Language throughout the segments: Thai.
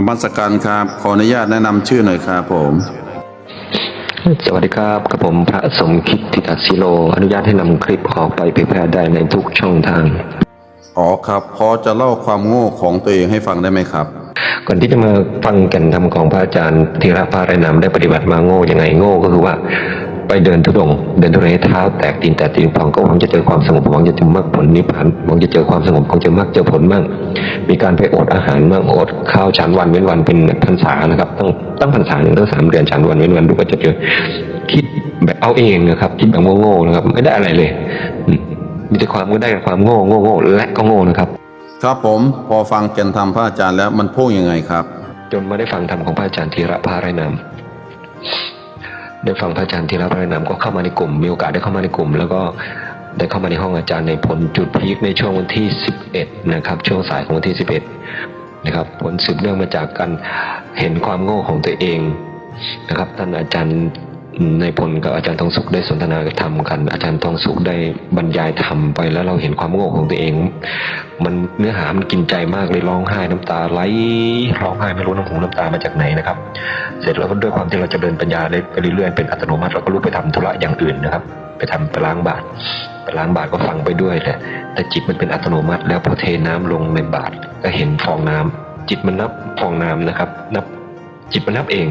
นมัสการครับ ขออนุญาตแนะนำชื่อหน่อยครับผม สวัสดีครับกับผมพระสมคิดทิตาศิโล อนุญาตให้นำคลิปออกไปเผยแพร่ได้ในทุกช่องทาง อ๋อครับ พอจะเล่าความโง่ของตัวเองให้ฟังได้ไหมครับ ก่อนที่จะมาฟังแก่นธรรมของพระอาจารย์ธีระพารายนำได้ปฏิบัติมาโง่ยังไงโง่ก็คือว่า ไปเดินทุดงค์เดินทุดงค์ให้เท้าแตกตีนแตกตีนพองก็หวังจะเจอความสงบหวังจะถึงมรรคผลนิพพานหวังจะเจอความสงบหวังจะมรรคเจอผลมั่งมีการไปอดอาหารมั่งอดข้าวฉันวันเว้นวันเป็นพรรษานะครับต้องตั้งพรรษาหนึ่งตั้งสามเดือนฉันวันเว้นวันดูก็จะเจอคิดแบบเอาเองนะครับคิดแบบโง่ๆนะครับ ไม่ได้อะไรเลยอืมมีแต่ความก็ได้แต่ความโง่โง่โง่และก็โง่นะครับครับผมพอฟังแก่นธรรมพระอาจารย์แล้วมันพ่วงยังไงครับ จนมาได้ฟังธรรมของพระอาจารย์ธีระพารายนาม ได้ฟังพระอาจารย์ทีละพระนามก็เข้ามาในกลุ่ม มีโอกาสได้เข้ามาในกลุ่ม แล้วก็ได้เข้ามาในห้องอาจารย์ในผลจุดพีคในช่วงวันที่ 11 นะครับ ช่วงสายของวันที่ 11 นะครับ ผลสืบเนื่องมาจากการเห็นความโง่ของตัวเองนะครับท่านอาจารย์ ในพลกับอาจารย์ทองสุขได้สนทนาธรรมกัน อาจารย์ทองสุขได้บรรยายธรรมไปแล้วเราเห็นความโง่ของตัวเอง มันเนื้อหามันกินใจมากเลยร้องไห้น้ำตาไหลร้องไห้ไม่รู้น้ำหูน้ำตามาจากไหนนะครับ เสร็จแล้วก็ด้วยความที่เราจะเดินปัญญาได้ไปเรื่อยๆเป็นอัตโนมัติเราก็รู้ไปทำธุระอย่างอื่นนะครับ ไปทำไปล้างบาตรไปล้างบาตรก็ฟังไปด้วยแหละแต่จิตมันเป็นอัตโนมัติ แล้วพอเทน้ำลงในบาตรก็เห็นฟองน้ำจิตมันนับฟองน้ำนะครับ นับ จิตมันนับเอง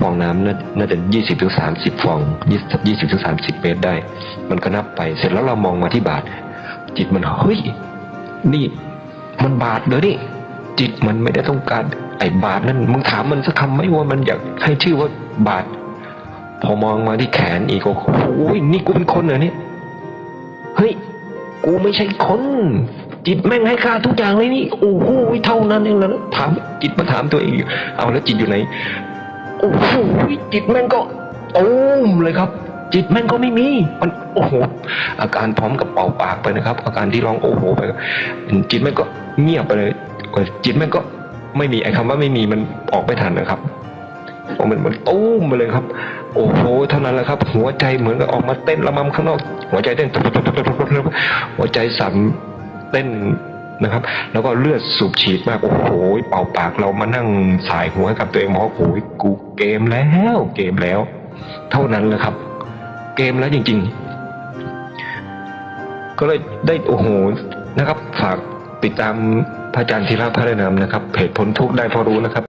ฟองน้ำน่าน่าจะยี่สิบถึงสามสิบฟองยี่สิบถึงสามสิบเมตรได้ มันก็นับไป เสร็จแล้วเรามองมาที่บาท จิตมันเฮ้ย นี่มันบาทเด้อนี่จิตมันไม่ได้ต้องการไอ้บาทนั่นมึงถามมันสักคำไหมว่ามันอยากให้ชื่อว่าบาท พอมองมาที่แขนอีกโอ้โหนี่กูเป็นคนเหรอเนี่ยเฮ้ยกูไม่ใช่คน จิตแม่งให้ค่าทุกอย่างเลยนี่โอ้โหเท่านั้นเองแล้วถามจิตมาถามตัวเองอยู่เอาแล้วจิตอยู่ไหนโอ้โหจิตแม่งก็ตูมเลยครับ จิตแม่งก็ไม่มีมันโอ้โหอาการพร้อมกับเป่าปากไปนะครับ อาการที่ร้องโอ้โหไปจิตแม่งก็เงียบไปเลยจิตแม่งก็ไม่มีไอ้คำว่าไม่มีมันออกไม่ทันนะครับโอ้มันมันตู้มไปเลยครับ โอ้โหเท่านั้นแหละครับ หัวใจเหมือนกับออกมาเต้นระมำข้างนอก หัวใจเต้นหัวใจสั่น ต้นนะครับ แล้วก็เลือดสูบฉีดมากโอ้โหเป่าปากเรามานั่งสายหัวกับตัวเองบอกว่าโอ้ยกูเกมแล้วเกมแล้ว เท่านั้นแหละครับ เกมแล้วจริง ๆ ก็เลยได้โอ้โหนะครับ ฝากติดตามพระอาจารย์ธีระพระนามนะครับเพจพ้นทุกข์ได้พอรู้นะครับ